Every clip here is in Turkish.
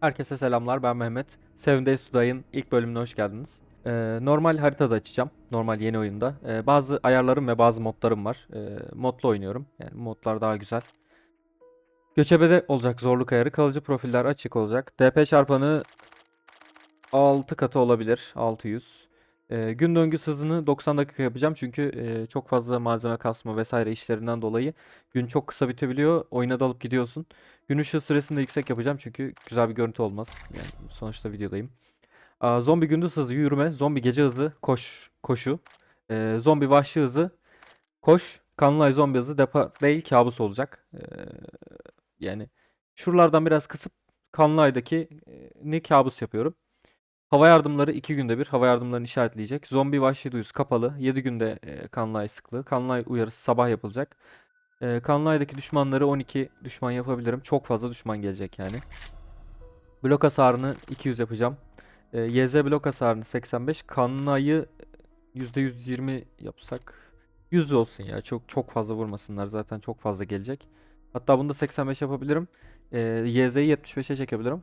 Herkese selamlar ben Mehmet. Seven Days to Die'ın ilk bölümüne hoş geldiniz. Ee, normal haritada açacağım. Normal yeni oyunda. Ee, bazı ayarlarım ve bazı modlarım var. Ee, modlu oynuyorum. Yani modlar daha güzel. Göçebede olacak zorluk ayarı. Kalıcı profiller açık olacak. DP çarpanı 6 katı olabilir. 600. Ee, gün döngüsü hızını 90 dakika yapacağım. Çünkü e, çok fazla malzeme kasma vesaire işlerinden dolayı gün çok kısa bitebiliyor. Oyuna dalıp gidiyorsun. Gün ışığı süresini de yüksek yapacağım çünkü güzel bir görüntü olmaz. Yani sonuçta videodayım. Aa, zombi gündüz hızı yürüme, zombi gece hızı koş koşu, Ee, zombi vahşi hızı koş, kanlı ay zombi hızı depa değil kabus olacak. Ee, yani şuralardan biraz kısıp kanlı aydaki e, ne kabus yapıyorum. Hava yardımları 2 günde bir hava yardımlarını işaretleyecek. Zombi vahşi duyusu kapalı. 7 günde e, kanlı ay sıklığı. Kanlı ay uyarısı sabah yapılacak. E, kanlı aydaki düşmanları 12 düşman yapabilirim. Çok fazla düşman gelecek yani. Blok hasarını 200 yapacağım. E, YZ blok hasarını 85. Kanlı ayı %120 yapsak 100 olsun ya. Çok çok fazla vurmasınlar. Zaten çok fazla gelecek. Hatta bunu da 85 yapabilirim. E, YZ'yi 75'e çekebilirim.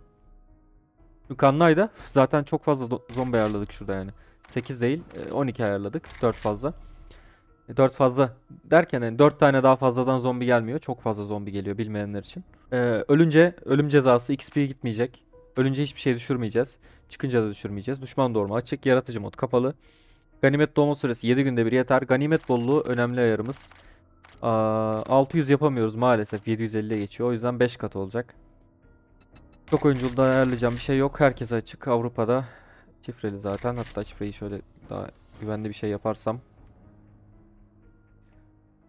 Kanlı ayda zaten çok fazla zombi ayarladık şurada yani. 8 değil, e, 12 ayarladık. 4 fazla. 4 fazla derken yani 4 tane daha fazladan zombi gelmiyor. Çok fazla zombi geliyor bilmeyenler için. Ee, ölünce ölüm cezası XP gitmeyecek. Ölünce hiçbir şey düşürmeyeceğiz. Çıkınca da düşürmeyeceğiz. Düşman doğurma açık. Yaratıcı mod kapalı. Ganimet doğma süresi 7 günde bir yeter. Ganimet bolluğu önemli ayarımız. Aa, 600 yapamıyoruz maalesef. 750'ye geçiyor. O yüzden 5 kat olacak. Çok oyunculuğda ayarlayacağım bir şey yok. Herkese açık. Avrupa'da şifreli zaten. Hatta şifreyi şöyle daha güvenli bir şey yaparsam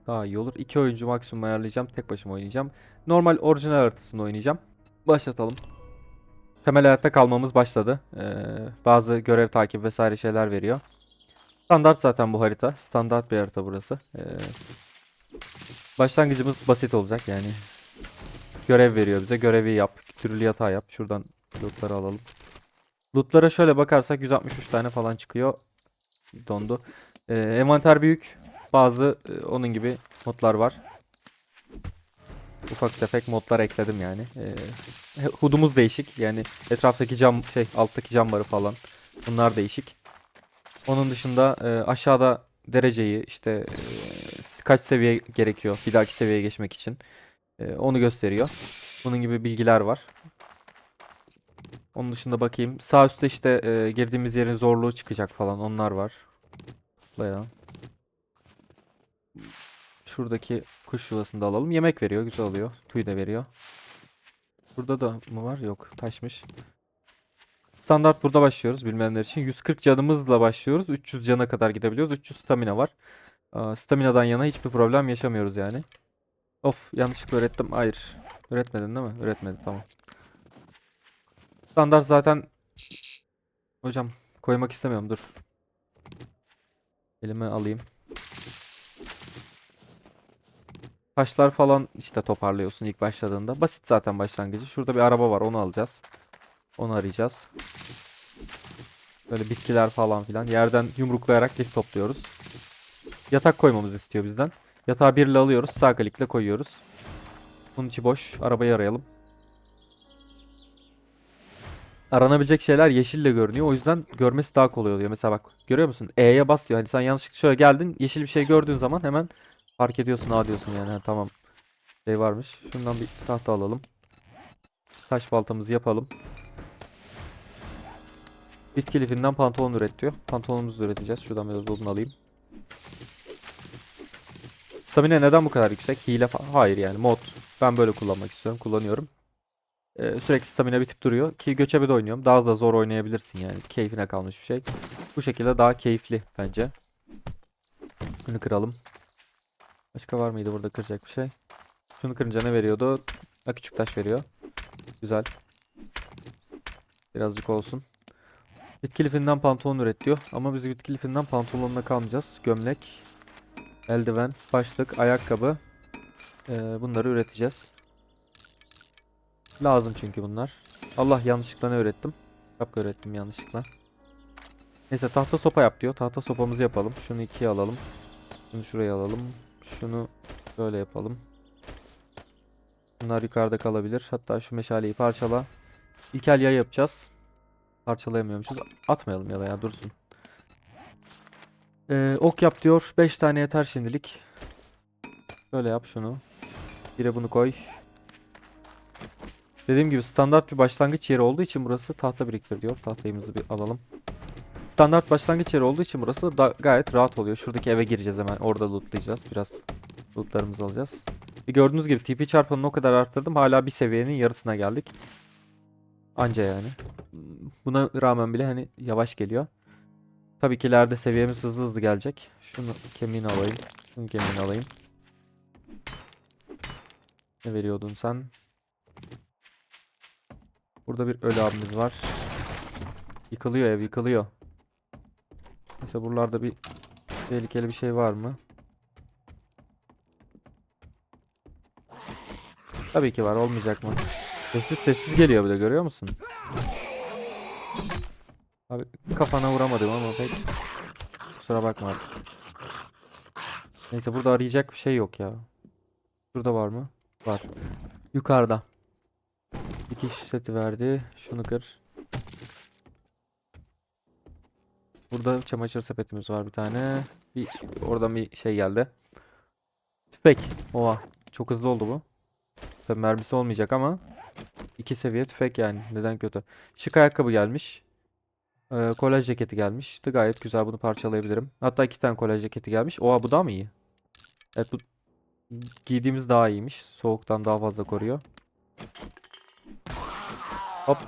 daha iyi olur. İki oyuncu maksimum ayarlayacağım. Tek başıma oynayacağım. Normal orijinal haritasında oynayacağım. Başlatalım. Temel hayatta kalmamız başladı. Ee, bazı görev takip vesaire şeyler veriyor. Standart zaten bu harita. Standart bir harita burası. Ee, başlangıcımız basit olacak yani. Görev veriyor bize. Görevi yap. Türlü yatağı yap. Şuradan lootları alalım. Lootlara şöyle bakarsak 163 tane falan çıkıyor. Dondu. Ee, envanter büyük. Bazı e, onun gibi modlar var. Ufak tefek modlar ekledim yani. Ee, hudumuz değişik. Yani etraftaki cam şey alttaki camları falan. Bunlar değişik. Onun dışında e, aşağıda dereceyi işte e, kaç seviye gerekiyor bir dahaki seviyeye geçmek için. E, onu gösteriyor. Bunun gibi bilgiler var. Onun dışında bakayım. Sağ üstte işte e, girdiğimiz yerin zorluğu çıkacak falan. Onlar var. Bayağı. Şuradaki kuş yuvasını da alalım. Yemek veriyor. Güzel oluyor. Tüy de veriyor. Burada da mı var? Yok. Taşmış. Standart burada başlıyoruz bilmeyenler için. 140 canımızla başlıyoruz. 300 cana kadar gidebiliyoruz. 300 stamina var. Staminadan yana hiçbir problem yaşamıyoruz yani. Of yanlışlıkla öğrettim. Hayır. Öğretmedin değil mi? Öğretmedi tamam. Standart zaten Hocam koymak istemiyorum dur. Elime alayım. Taşlar falan işte toparlıyorsun ilk başladığında. Basit zaten başlangıcı. Şurada bir araba var onu alacağız. Onu arayacağız. Böyle bitkiler falan filan. Yerden yumruklayarak lif topluyoruz. Yatak koymamızı istiyor bizden. Yatağı birle alıyoruz. Sağ klikle koyuyoruz. Bunun içi boş. Arabayı arayalım. Aranabilecek şeyler yeşille görünüyor. O yüzden görmesi daha kolay oluyor. Mesela bak görüyor musun? E'ye bas diyor. Hani sen yanlışlıkla şöyle geldin. Yeşil bir şey gördüğün zaman hemen fark ediyorsun. Aa diyorsun yani. Ha, tamam. Şey varmış. Şundan bir tahta alalım. Taş baltamızı yapalım. Bitki lifinden pantolon üret diyor. Pantolonumuzu üreteceğiz. Şuradan biraz odun alayım. Stamina neden bu kadar yüksek? Hile falan. Hayır yani mod. Ben böyle kullanmak istiyorum. Kullanıyorum. Ee, sürekli stamina bitip duruyor. Ki göçebe de oynuyorum. Daha da zor oynayabilirsin yani. Keyfine kalmış bir şey. Bu şekilde daha keyifli bence. Bunu kıralım. Başka var mıydı burada kıracak bir şey? Şunu kırınca ne veriyordu? Ha, küçük taş veriyor. Güzel. Birazcık olsun. Bitki lifinden pantolon üret diyor. Ama biz bitki lifinden pantolonla kalmayacağız. Gömlek, eldiven, başlık, ayakkabı. Ee, bunları üreteceğiz. Lazım çünkü bunlar. Allah yanlışlıkla ne öğrettim? Şapka öğrettim yanlışlıkla. Neyse tahta sopa yap diyor. Tahta sopamızı yapalım. Şunu ikiye alalım. Şunu şuraya alalım. Şunu böyle yapalım. Bunlar yukarıda kalabilir. Hatta şu meşaleyi parçala. İlkel yay yapacağız. Parçalayamıyormuşuz. Atmayalım ya da ya dursun. Ee, ok yap diyor. 5 tane yeter şimdilik. Böyle yap şunu. Bir de bunu koy. Dediğim gibi standart bir başlangıç yeri olduğu için burası tahta biriktir diyor. Tahtayımızı bir alalım. Standart başlangıç yeri olduğu için burası da gayet rahat oluyor. Şuradaki eve gireceğiz hemen. Orada lootlayacağız. Biraz lootlarımızı alacağız. E gördüğünüz gibi TP çarpanını o kadar arttırdım. Hala bir seviyenin yarısına geldik. Anca yani. Buna rağmen bile hani yavaş geliyor. Tabii ki ileride seviyemiz hızlı hızlı gelecek. Şunu kemiğini alayım. Şunu kemiğini alayım. Ne veriyordun sen? Burada bir ölü abimiz var. Yıkılıyor ev yıkılıyor. Mesela buralarda bir tehlikeli bir şey var mı? Tabii ki var olmayacak mı? Sessiz sessiz geliyor bir de görüyor musun? Abi kafana vuramadım ama pek kusura bakma artık. Neyse burada arayacak bir şey yok ya. Şurada var mı? Var. Yukarıda. Dikiş seti verdi. Şunu kır. Burada çamaşır sepetimiz var bir tane. Bir oradan bir şey geldi. Tüfek. Oha. Çok hızlı oldu bu. Tabii mermisi olmayacak ama iki seviye tüfek yani. Neden kötü? Şık ayakkabı gelmiş. Ee, kolaj ceketi gelmişti. Gayet güzel bunu parçalayabilirim. Hatta iki tane kolaj ceketi gelmiş. Oha bu daha mı iyi? Evet bu giydiğimiz daha iyiymiş. Soğuktan daha fazla koruyor. Hop.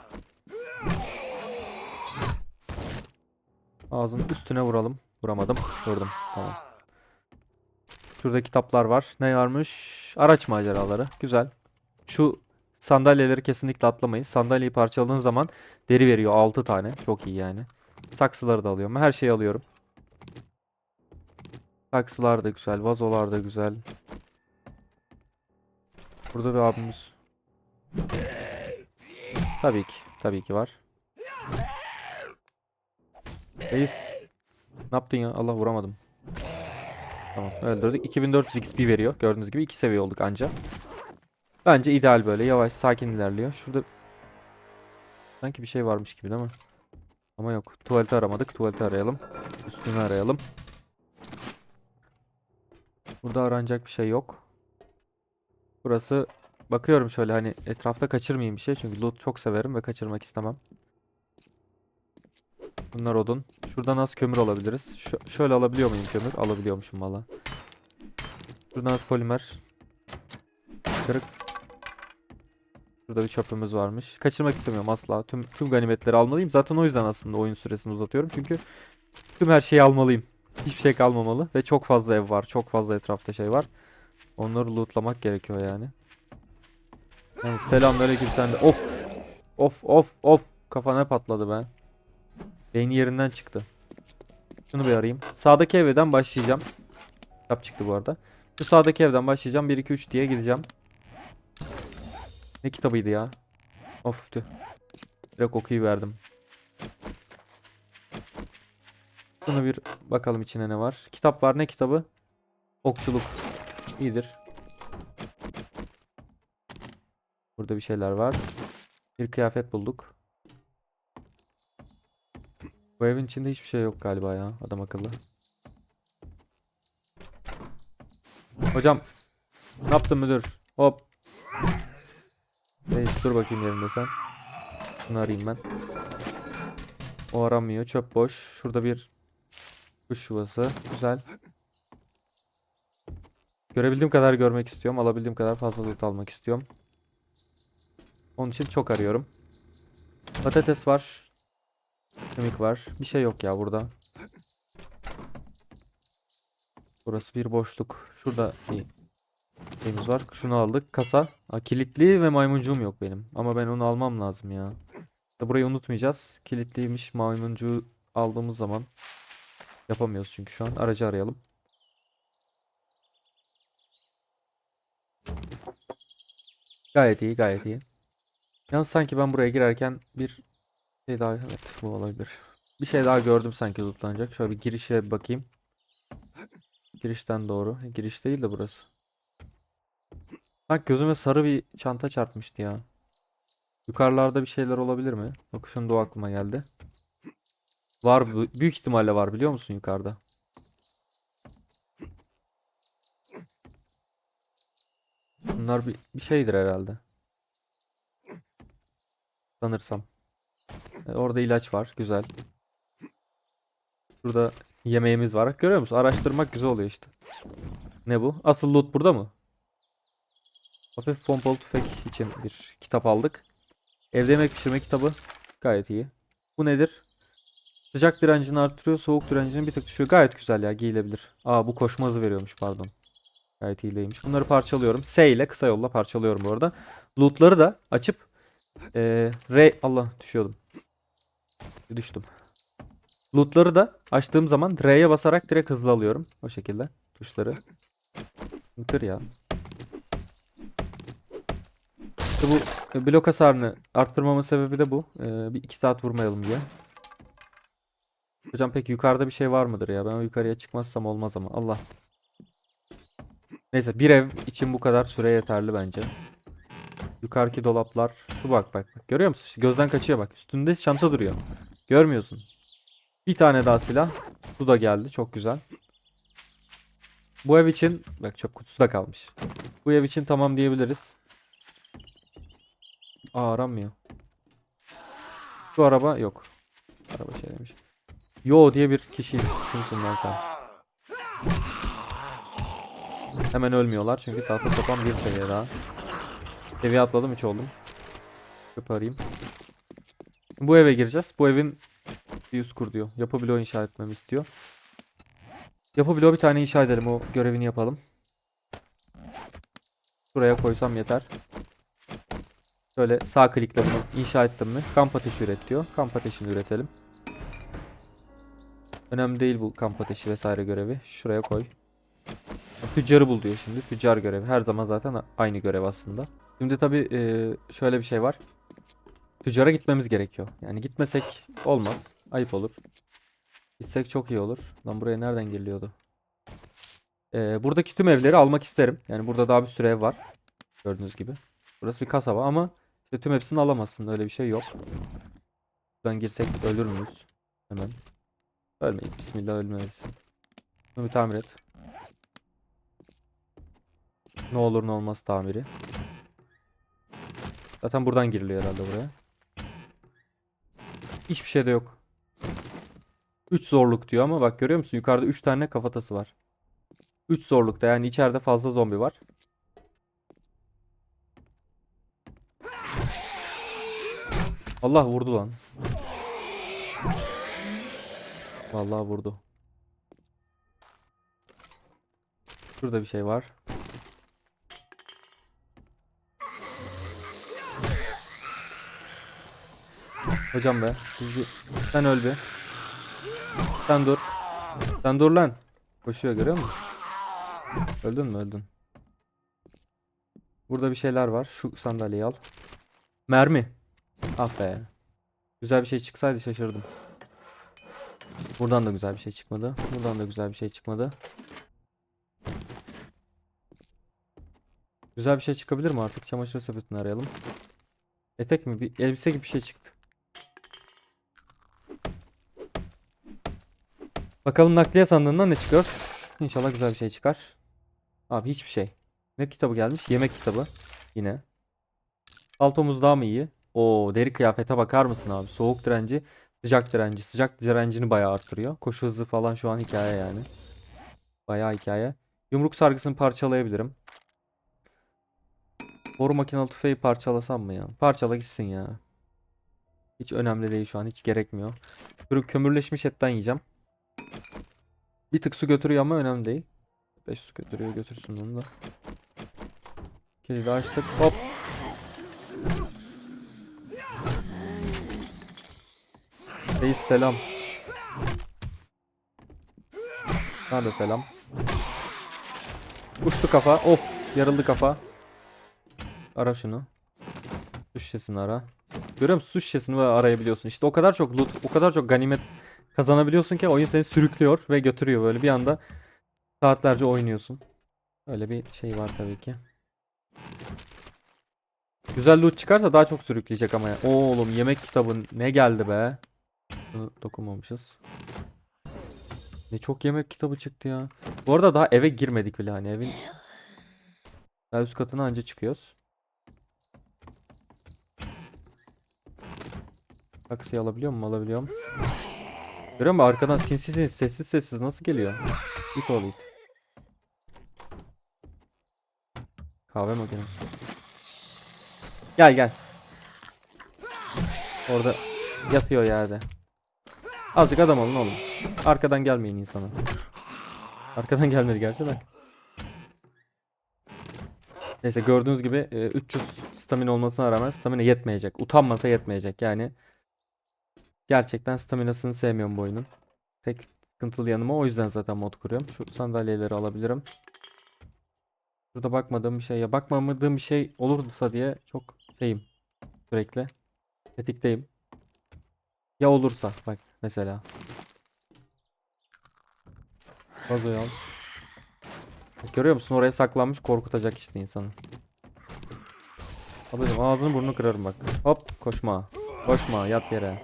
Ağzının üstüne vuralım. Vuramadım. Vurdum. Tamam. Şurada kitaplar var. Ne varmış? Araç maceraları. Güzel. Şu sandalyeleri kesinlikle atlamayın. Sandalyeyi parçaladığın zaman deri veriyor 6 tane. Çok iyi yani. Saksıları da alıyorum. Her şeyi alıyorum. Saksılar da güzel. Vazolar da güzel. Burada bir abimiz. Tabii ki. Tabii ki var. Reis. Ne yaptın ya? Allah vuramadım. Tamam öldürdük. 2400 XP veriyor. Gördüğünüz gibi iki seviye olduk anca. Bence ideal böyle. Yavaş sakin ilerliyor. Şurada sanki bir şey varmış gibi değil mi? Ama yok. Tuvaleti aramadık. Tuvaleti arayalım. Üstünü arayalım. Burada aranacak bir şey yok. Burası bakıyorum şöyle hani etrafta kaçırmayayım bir şey. Çünkü loot çok severim ve kaçırmak istemem. Bunlar odun. Şuradan az kömür alabiliriz. Şö- şöyle alabiliyor muyum kömür? Alabiliyormuşum valla. Şuradan az polimer. Kırık. Burada bir çöpümüz varmış. Kaçırmak istemiyorum asla. Tüm tüm ganimetleri almalıyım. Zaten o yüzden aslında oyun süresini uzatıyorum. Çünkü tüm her şeyi almalıyım. Hiçbir şey kalmamalı. Ve çok fazla ev var. Çok fazla etrafta şey var. Onları lootlamak gerekiyor yani. yani selamünaleyküm sen de. Of. Of of of. Kafana patladı be. Beyni yerinden çıktı. Şunu bir arayayım. Sağdaki evden başlayacağım. Kitap çıktı bu arada. Şu sağdaki evden başlayacağım. 1 2 3 diye gideceğim. Ne kitabıydı ya? Of tüh. Direkt okuyu verdim. Şunu bir bakalım içine ne var. Kitap var ne kitabı? Okçuluk. İyidir. Burada bir şeyler var. Bir kıyafet bulduk. Bu evin içinde hiçbir şey yok galiba ya. Adam akıllı. Hocam. Ne yaptın müdür? Hop. Reis dur bakayım yerinde sen. Şunu arayayım ben. O aramıyor. Çöp boş. Şurada bir kuş yuvası. Güzel. Görebildiğim kadar görmek istiyorum. Alabildiğim kadar fazla loot almak istiyorum. Onun için çok arıyorum. Patates var. Kemik var. Bir şey yok ya burada. Burası bir boşluk. Şurada bir şeyimiz var. Şunu aldık. Kasa. Aa, kilitli ve maymuncuğum yok benim. Ama ben onu almam lazım ya. Da Burayı unutmayacağız. Kilitliymiş maymuncuğu aldığımız zaman yapamıyoruz çünkü şu an. Aracı arayalım. Gayet iyi, gayet iyi. Yalnız sanki ben buraya girerken bir şey daha evet bu olabilir. Bir şey daha gördüm sanki lootlanacak. Şöyle bir girişe bakayım. Girişten doğru. Giriş değil de burası. Bak gözüme sarı bir çanta çarpmıştı ya. Yukarılarda bir şeyler olabilir mi? Bak şimdi o aklıma geldi. Var büyük ihtimalle var biliyor musun yukarıda? Bunlar bir, bir şeydir herhalde. Sanırsam. E, orada ilaç var. Güzel. Burada yemeğimiz var. Görüyor musun? Araştırmak güzel oluyor işte. Ne bu? Asıl loot burada mı? Hafif pompalı tüfek için bir kitap aldık. Evde yemek pişirme kitabı gayet iyi. Bu nedir? Sıcak direncini artırıyor, soğuk direncini bir tık düşüyor. Gayet güzel ya, giyilebilir. Aa bu koşma hızı veriyormuş pardon. Gayet iyiymiş. Bunları parçalıyorum. S ile kısa yolla parçalıyorum bu arada. Loot'ları da açıp eee R Allah düşüyordum. Düştüm. Loot'ları da açtığım zaman R'ye basarak direkt hızlı alıyorum. O şekilde tuşları. Kır ya. İşte bu e, blok hasarını arttırmamın sebebi de bu. Ee, bir iki saat vurmayalım diye. Hocam peki yukarıda bir şey var mıdır ya? Ben yukarıya çıkmazsam olmaz ama. Allah. Neyse bir ev için bu kadar süre yeterli bence. Yukarıki dolaplar. Şu bak bak. bak. Görüyor musun? İşte gözden kaçıyor bak. Üstünde çanta duruyor. Görmüyorsun. Bir tane daha silah. Bu da geldi. Çok güzel. Bu ev için bak çöp kutusu da kalmış. Bu ev için tamam diyebiliriz. Aa aranmıyor. Şu araba yok. Araba şey demiş. Yo diye bir kişiymiş. Kimsin lan sen? Hemen ölmüyorlar çünkü tahta sapan bir seviye daha. Seviye atladım hiç oldum. Çöp. Bu eve gireceğiz. Bu evin bir üst kur diyor. Yapı inşa etmemi istiyor. Yapı bir tane inşa edelim. O görevini yapalım. Şuraya koysam yeter. Şöyle sağ klikle bunu inşa ettim mi? Kamp ateşi üret diyor. Kamp ateşini üretelim. Önemli değil bu kamp ateşi vesaire görevi. Şuraya koy. Tüccarı bul diyor şimdi. Tüccar görevi. Her zaman zaten aynı görev aslında. Şimdi tabii e, şöyle bir şey var. Tüccara gitmemiz gerekiyor. Yani gitmesek olmaz. Ayıp olur. Gitsek çok iyi olur. Lan buraya nereden giriliyordu? E, buradaki tüm evleri almak isterim. Yani burada daha bir sürü ev var. Gördüğünüz gibi. Burası bir kasaba ama işte tüm hepsini alamazsın. Öyle bir şey yok. Buradan girsek ölür müyüz? Hemen. Ölmeyiz. Bismillah ölmeyiz. Bunu bir tamir et. Ne olur ne olmaz tamiri. Zaten buradan giriliyor herhalde buraya. Hiçbir şey de yok. 3 zorluk diyor ama bak görüyor musun? Yukarıda 3 tane kafatası var. 3 zorlukta yani içeride fazla zombi var. Allah vurdu lan. Vallahi vurdu. Şurada bir şey var. Hocam be. Sen öl bir. Sen dur. Sen dur lan. Koşuyor görüyor musun? Öldün mü öldün. Burada bir şeyler var. Şu sandalyeyi al. Mermi. Ah be. Güzel bir şey çıksaydı şaşırdım. Buradan da güzel bir şey çıkmadı. Buradan da güzel bir şey çıkmadı. Güzel bir şey çıkabilir mi artık? Çamaşır sepetini arayalım. Etek mi? Bir elbise gibi bir şey çıktı. Bakalım nakliye sandığından ne çıkıyor? İnşallah güzel bir şey çıkar. Abi hiçbir şey. Ne kitabı gelmiş? Yemek kitabı. Yine. Paltomuz daha mı iyi? Oo deri kıyafete bakar mısın abi? Soğuk direnci, sıcak direnci. Sıcak direncini bayağı artırıyor. Koşu hızı falan şu an hikaye yani. Bayağı hikaye. Yumruk sargısını parçalayabilirim. Boru makinalı tüfeği parçalasam mı ya? Parçala gitsin ya. Hiç önemli değil şu an. Hiç gerekmiyor. Kürü- Kömürleşmiş etten yiyeceğim. Bir tık su götürüyor ama önemli değil. 5 su götürüyor götürsün onu da. Kilidi açtık. Hop. Reis selam. Da selam. Uçtu kafa. Of. Yarıldı kafa. Ara şunu. Su şişesini ara. Görüyor musun? Su şişesini böyle arayabiliyorsun. İşte o kadar çok loot, o kadar çok ganimet kazanabiliyorsun ki oyun seni sürüklüyor ve götürüyor böyle bir anda saatlerce oynuyorsun. Öyle bir şey var tabii ki. Güzel loot çıkarsa daha çok sürükleyecek ama ya. Oğlum yemek kitabı ne geldi be. Bunu dokunmamışız. Ne çok yemek kitabı çıktı ya. Bu arada daha eve girmedik bile hani evin daha üst katına anca çıkıyoruz. Taksiyi alabiliyor muyum? Alabiliyorum. Görüyor musun? Arkadan sinsi sinsi sessiz sessiz nasıl geliyor? Git oğlu it. Kahve makinesi. Gel gel. Orada yatıyor yerde. Azıcık adam olun oğlum. Arkadan gelmeyin insana. Arkadan gelmedi gerçi de. Neyse gördüğünüz gibi e, 300 stamina olmasına rağmen stamina yetmeyecek. Utanmasa yetmeyecek yani. Gerçekten staminasını sevmiyorum bu oyunun. Tek sıkıntılı yanıma o yüzden zaten mod kuruyorum. Şu sandalyeleri alabilirim. Burada bakmadığım bir şey ya bakmamadığım bir şey olursa diye çok şeyim sürekli tetikteyim. Ya olursa bak mesela. Vazoyu al. Görüyor musun oraya saklanmış korkutacak işte insanı. Ablacım ağzını burnunu kırarım bak. Hop koşma. Koşma yat yere.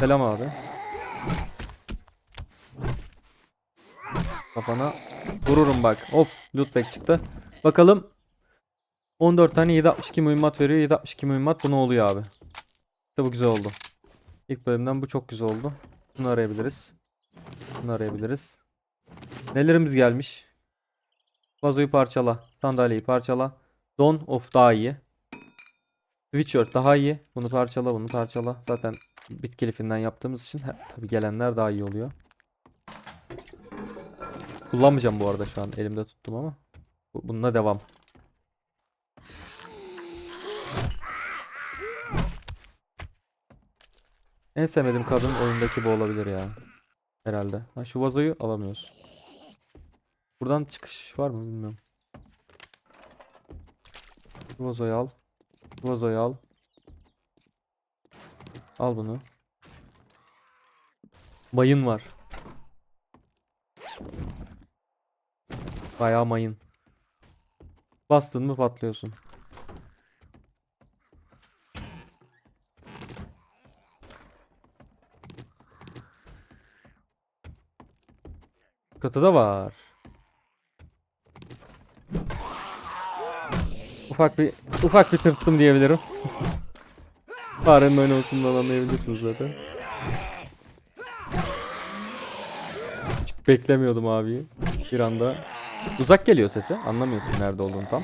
Selam abi. Kafana vururum bak. Of loot bag çıktı. Bakalım 14 tane 762 mühimmat veriyor. 762 mühimmat bu ne oluyor abi? İşte bu güzel oldu. İlk bölümden bu çok güzel oldu. Bunu arayabiliriz. Bunu arayabiliriz. Nelerimiz gelmiş? Vazoyu parçala. Sandalyeyi parçala. Don of daha iyi. Sweatshirt daha iyi. Bunu parçala, bunu parçala. Zaten bitki lifinden yaptığımız için tabi gelenler daha iyi oluyor. Kullanmayacağım bu arada şu an. Elimde tuttum ama. Bu- Bununla devam. En sevmediğim kadın oyundaki bu olabilir ya. Herhalde. Ha, şu vazoyu alamıyoruz. Buradan çıkış var mı bilmiyorum. Şu vazoyu al. Şu vazoyu al. Al bunu. Mayın var. Bayağı mayın. Bastın mı patlıyorsun. Katı da var. Ufak bir ufak bir tırstım diyebilirim. Farenin oynamasından anlayabilirsiniz zaten. Hiç beklemiyordum abi. Bir anda uzak geliyor sesi. Anlamıyorsun nerede olduğunu tam.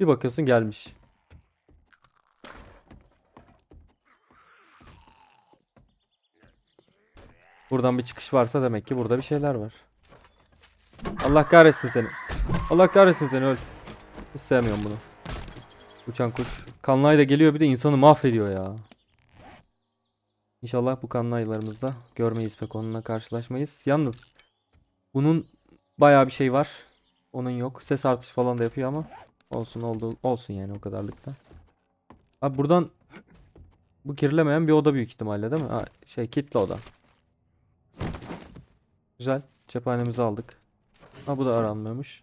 Bir bakıyorsun gelmiş. Buradan bir çıkış varsa demek ki burada bir şeyler var. Allah kahretsin seni. Allah kahretsin seni öl. Hiç sevmiyorum bunu. Uçan kuş. Kanlay da geliyor bir de insanı mahvediyor ya. İnşallah bu kanlaylarımızda görmeyiz pek onunla karşılaşmayız. Yalnız bunun bayağı bir şey var. Onun yok. Ses artış falan da yapıyor ama olsun oldu olsun yani o kadarlıkta. Abi buradan bu kirilemeyen bir oda büyük ihtimalle değil mi? Ha, şey kilitli oda. Güzel. Cephanemizi aldık. Ha bu da aranmıyormuş.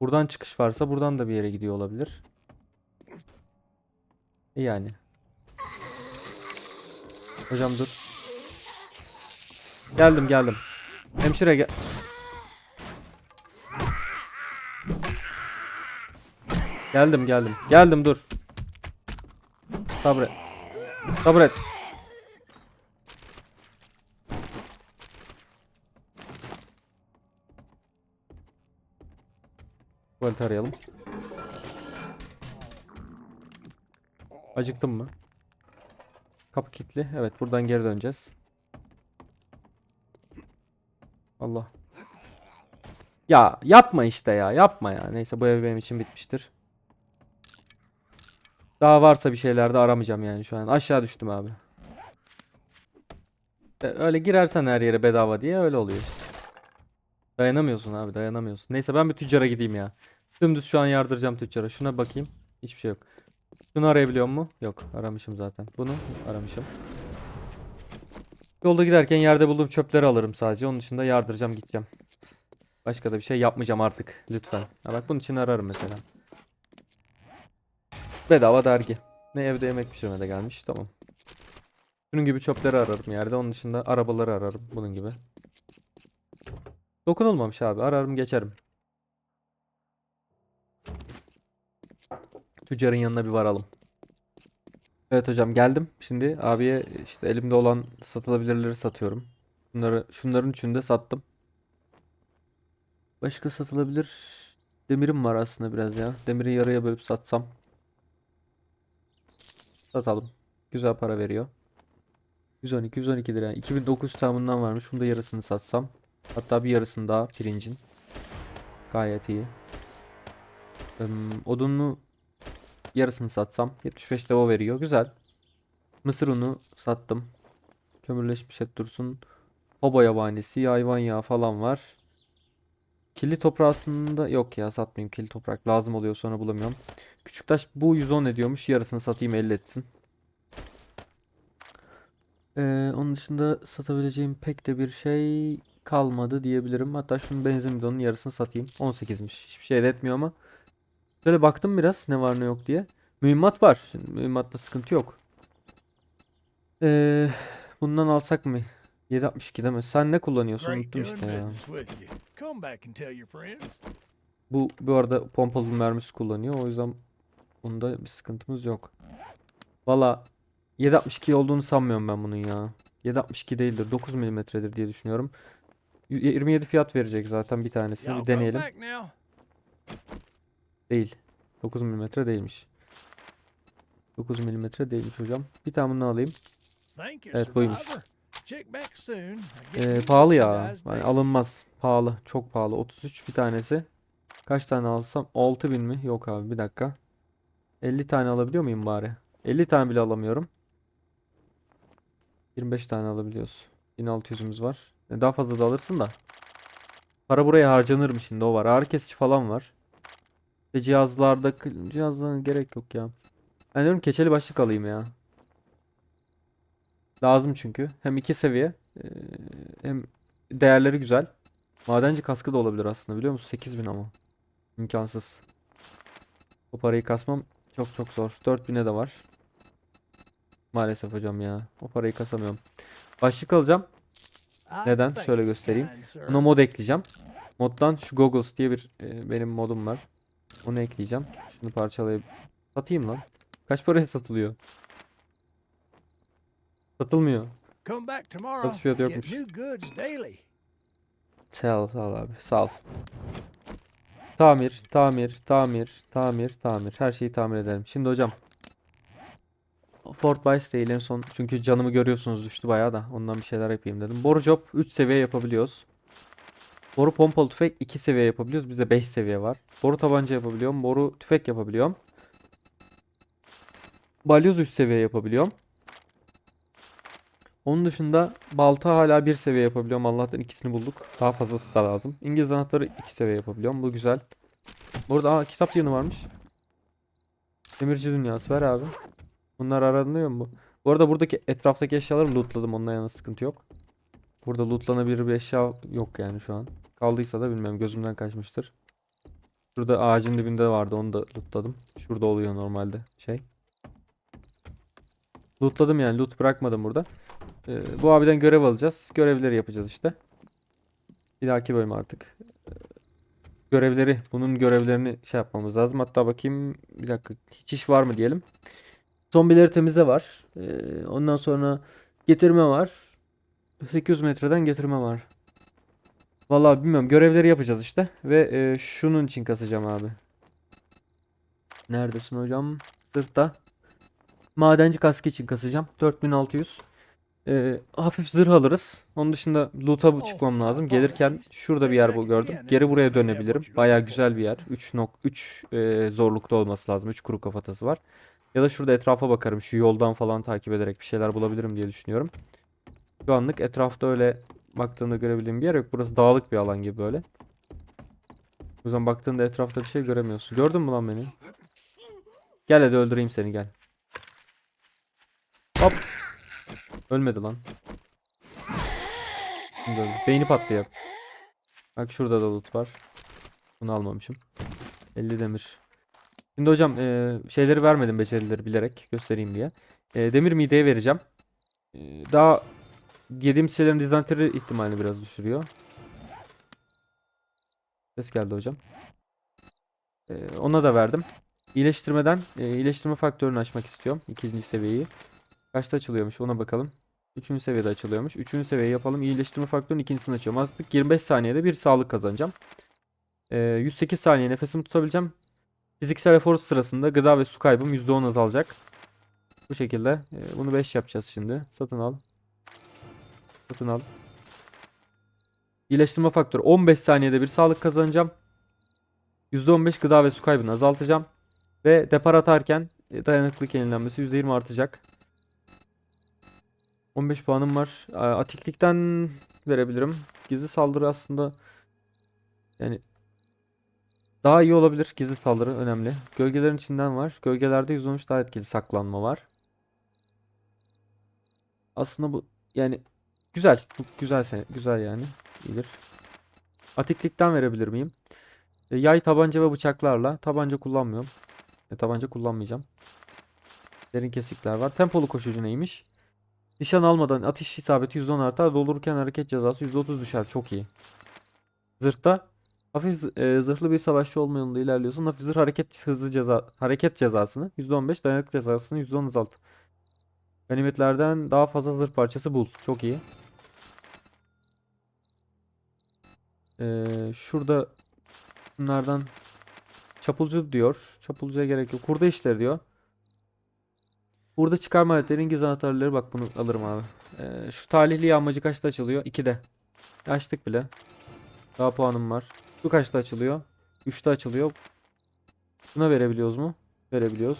Buradan çıkış varsa buradan da bir yere gidiyor olabilir. Yani. Hocam dur. Geldim geldim. Hemşire gel. Geldim geldim. Geldim dur. Sabret. Sabret. Tuvaleti arayalım. Acıktın mı? Kapı kilitli. Evet buradan geri döneceğiz. Allah. Ya yapma işte ya yapma ya. Neyse bu ev benim için bitmiştir. Daha varsa bir şeyler de aramayacağım yani şu an. Aşağı düştüm abi. E, Öyle girersen her yere bedava diye öyle oluyor. Dayanamıyorsun abi dayanamıyorsun. Neyse ben bir tüccara gideyim ya. Dümdüz şu an yardıracağım tüccara. Şuna bakayım. Hiçbir şey yok. Şunu arayabiliyor mu? Yok aramışım zaten. Bunu aramışım. Yolda giderken yerde bulduğum çöpleri alırım sadece. Onun dışında yardıracağım gideceğim. Başka da bir şey yapmayacağım artık. Lütfen. Ha bak bunun için ararım mesela. Bedava dergi. Ne evde yemek pişirmede gelmiş. Tamam. Bunun gibi çöpleri ararım yerde. Onun dışında arabaları ararım. Bunun gibi. Dokunulmamış abi. Ararım geçerim. Tüccarın yanına bir varalım. Evet hocam geldim. Şimdi abiye işte elimde olan satılabilirleri satıyorum. Bunları şunların üçünü de sattım. Başka satılabilir demirim var aslında biraz ya. Demiri yarıya bölüp satsam. Satalım. Güzel para veriyor. 112 112 lira. 2900 tamından varmış. Şunu da yarısını satsam. Hatta bir yarısını daha pirincin. Gayet iyi. Em, odunlu yarısını satsam 75 de o veriyor. Güzel. Mısır unu sattım. Kömürleşmiş et dursun. Hobo yabanisi, hayvan yağı falan var. Kirli toprağı aslında yok ya satmayayım. Kirli toprak lazım oluyor sonra bulamıyorum. Küçüktaş bu 110 ediyormuş. Yarısını satayım 50 etsin. Ee, onun dışında satabileceğim pek de bir şey kalmadı diyebilirim. Hatta şunun benzin bidonunun yarısını satayım. 18'miş. Hiçbir şey etmiyor ama. Şöyle baktım biraz ne var ne yok diye. Mühimmat var. Şimdi mühimmatta sıkıntı yok. Ee, bundan alsak mı? 762 değil mi? Sen ne kullanıyorsun? Unuttum işte ya. Bu bu arada pompalı mermisi kullanıyor. O yüzden bunda bir sıkıntımız yok. Valla 7.62 olduğunu sanmıyorum ben bunun ya. 7.62 değildir. 9 milimetredir diye düşünüyorum. Y- 27 fiyat verecek zaten bir tanesini. Bir deneyelim. Değil. 9 milimetre değilmiş. 9 milimetre değilmiş hocam. Bir tane bunu alayım. Evet, buymuş. Ee, pahalı ya. Yani alınmaz. Pahalı. Çok pahalı. 33 bir tanesi. Kaç tane alsam? 6000 mi? Yok abi bir dakika. 50 tane alabiliyor muyum bari? 50 tane bile alamıyorum. 25 tane alabiliyoruz. 1600'ümüz var. E, Daha fazla da alırsın da. Para buraya harcanır mı şimdi o var. Ağrı kesici falan var. Ve cihazlarda cihazlara gerek yok ya. Ben diyorum keçeli başlık alayım ya. Lazım çünkü. Hem iki seviye hem değerleri güzel. Madenci kaskı da olabilir aslında biliyor musun? 8000 ama. İmkansız. O parayı kasmam çok çok zor. 4000'e de var. Maalesef hocam ya. O parayı kasamıyorum. Başlık alacağım. Neden? Şöyle göstereyim. Buna mod ekleyeceğim. Moddan şu Goggles diye bir e, benim modum var. Onu ekleyeceğim. Şunu parçalayıp satayım lan. Kaç paraya satılıyor? Satılmıyor. Satış fiyatı yokmuş. Sağ ol, sağ ol abi. Sağ ol. Tamir, tamir, tamir, tamir, tamir. Her şeyi tamir ederim. Şimdi hocam. Fort Bice değil en son. Çünkü canımı görüyorsunuz düştü bayağı da. Ondan bir şeyler yapayım dedim. Boru job 3 seviye yapabiliyoruz. Boru pompalı tüfek 2 seviye yapabiliyoruz. Bizde 5 seviye var. Boru tabanca yapabiliyorum. Boru tüfek yapabiliyorum. Balyoz 3 seviye yapabiliyorum. Onun dışında balta hala bir seviye yapabiliyorum. Allah'tan ikisini bulduk. Daha fazlası da lazım. İngiliz anahtarı iki seviye yapabiliyorum. Bu güzel. Burada aa, kitap yanı varmış. Demirci dünyası ver abi. Bunlar aranıyor mu? Bu arada buradaki etraftaki eşyaları lootladım. Ondan yana sıkıntı yok. Burada lootlanabilir bir eşya yok yani şu an. Kaldıysa da bilmiyorum. Gözümden kaçmıştır. Şurada ağacın dibinde vardı. Onu da lootladım. Şurada oluyor normalde şey. Lootladım yani. Loot bırakmadım burada. Ee, bu abiden görev alacağız. Görevleri yapacağız işte. Bir dahaki bölüm artık. Ee, görevleri, bunun görevlerini şey yapmamız lazım. Hatta bakayım bir dakika. Hiç iş var mı diyelim. Zombileri temizle var. Ee, ondan sonra getirme var. 800 metreden getirme var. Vallahi bilmiyorum. Görevleri yapacağız işte. Ve e, şunun için kasacağım abi. Neredesin hocam? Sırtta. Madenci kaskı için kasacağım. 4600. Ee, hafif zırh alırız. Onun dışında loot'a bu çıkmam lazım. Gelirken şurada bir yer bu gördüm. Geri buraya dönebilirim. Baya güzel bir yer. 3 nok 3 e, zorlukta olması lazım. 3 kuru kafatası var. Ya da şurada etrafa bakarım. Şu yoldan falan takip ederek bir şeyler bulabilirim diye düşünüyorum. Şu anlık etrafta öyle baktığında görebildiğim bir yer yok. Burası dağlık bir alan gibi böyle. O yüzden baktığında etrafta bir şey göremiyorsun. Gördün mü lan beni? Gel hadi öldüreyim seni gel. Hop. Ölmedi lan. Şimdi öldü. Beyni patlıyor. Bak şurada da loot var. Bunu almamışım. 50 demir. Şimdi hocam e, şeyleri vermedim becerileri bilerek göstereyim diye. E, demir mideye vereceğim. E, daha yediğim şeylerin dizanteri ihtimalini biraz düşürüyor. Ses geldi hocam. E, ona da verdim. İyileştirmeden e, iyileştirme faktörünü açmak istiyorum. ikinci seviyeyi. Kaçta açılıyormuş ona bakalım. Üçüncü seviyede açılıyormuş. Üçüncü seviye yapalım. İyileştirme faktörünün ikincisini açıyorum. Azlık 25 saniyede bir sağlık kazanacağım. Ee, 108 saniye nefesimi tutabileceğim. Fiziksel efor sırasında gıda ve su kaybım %10 azalacak. Bu şekilde. Ee, bunu 5 yapacağız şimdi. Satın al. Satın al. İyileştirme faktörü 15 saniyede bir sağlık kazanacağım. %15 gıda ve su kaybını azaltacağım. Ve depar atarken e, dayanıklılık yenilenmesi %20 artacak. 15 puanım var. Atiklikten verebilirim. Gizli saldırı aslında yani daha iyi olabilir. Gizli saldırı önemli. Gölgelerin içinden var. Gölgelerde %13 daha etkili saklanma var. Aslında bu yani güzel. Güzel se- güzel yani. İyidir. Atiklikten verebilir miyim? E, yay, tabanca ve bıçaklarla. Tabanca kullanmıyorum. E, tabanca kullanmayacağım. Derin kesikler var. Tempolu koşucu neymiş? Nişan almadan atış isabeti %10 artar. Doldururken hareket cezası %30 düşer. Çok iyi. Zırhta hafif e, zırhlı bir savaşçı olma yolunda ilerliyorsun. Hafif zırh hareket hızı ceza hareket cezasını %15 dayanıklı cezasını %10 azalt. Ganimetlerden daha fazla zırh parçası bul. Çok iyi. Ee, şurada bunlardan çapulcu diyor. Çapulcuya gerek yok. Kurda işler diyor. Burada çıkarma aletlerin gizli anahtarları bak bunu alırım abi. Ee, şu talihli yağmacı kaçta açılıyor? 2'de. Açtık bile. Daha puanım var. Şu kaçta açılıyor? 3'te açılıyor. Buna verebiliyoruz mu? Verebiliyoruz.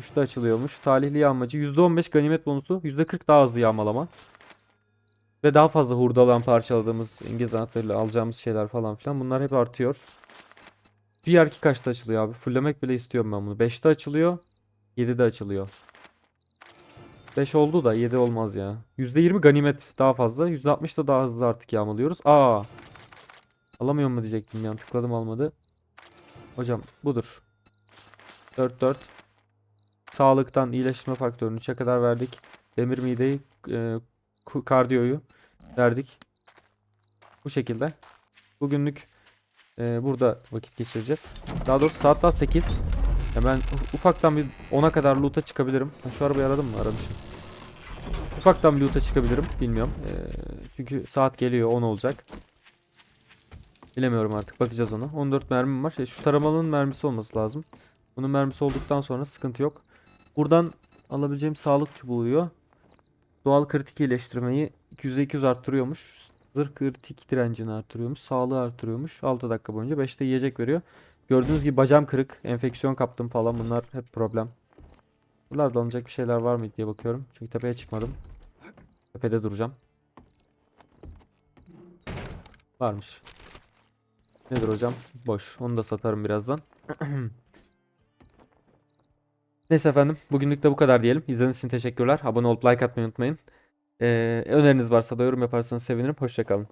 3'te açılıyormuş. Talihli yağmacı %15 ganimet bonusu, %40 daha hızlı yağmalama. Ve daha fazla hurdalan parçaladığımız İngiliz anahtarıyla alacağımız şeyler falan filan bunlar hep artıyor. VR2 kaçta açılıyor abi? Fulllemek bile istiyorum ben bunu. 5'te açılıyor. 7'de açılıyor. 5 oldu da 7 olmaz ya. %20 ganimet daha fazla. %60 da daha hızlı artık yağmalıyoruz. Aa. Alamıyor mu diyecektim ya. Tıkladım almadı. Hocam budur. 4-4. Sağlıktan iyileştirme faktörünü 3'e kadar verdik. Demir mideyi, e, kardiyoyu verdik. Bu şekilde. Bugünlük e, burada vakit geçireceğiz. Daha doğrusu saat daha 8. Hemen u- ufaktan bir 10'a kadar loot'a çıkabilirim. Ha, şu arabayı aradım mı? Aramışım. Ufaktan bir loot'a çıkabilirim. Bilmiyorum. E, çünkü saat geliyor 10 olacak. Bilemiyorum artık. Bakacağız ona. 14 mermim var. E, şu taramalının mermisi olması lazım. Bunun mermisi olduktan sonra sıkıntı yok. Buradan alabileceğim sağlık çubuğu oluyor. Doğal kritik iyileştirmeyi 200'e 200 arttırıyormuş. Zırh kritik direncini arttırıyormuş. Sağlığı arttırıyormuş. 6 dakika boyunca 5'te yiyecek veriyor. Gördüğünüz gibi bacağım kırık. Enfeksiyon kaptım falan. Bunlar hep problem. Buralarda alınacak bir şeyler var mı diye bakıyorum. Çünkü tepeye çıkmadım. Tepede duracağım. Varmış. Nedir hocam? Boş. Onu da satarım birazdan. Neyse efendim. Bugünlük de bu kadar diyelim. İzlediğiniz için teşekkürler. Abone olup like atmayı unutmayın. Ee, öneriniz varsa da yorum yaparsanız sevinirim. Hoşçakalın.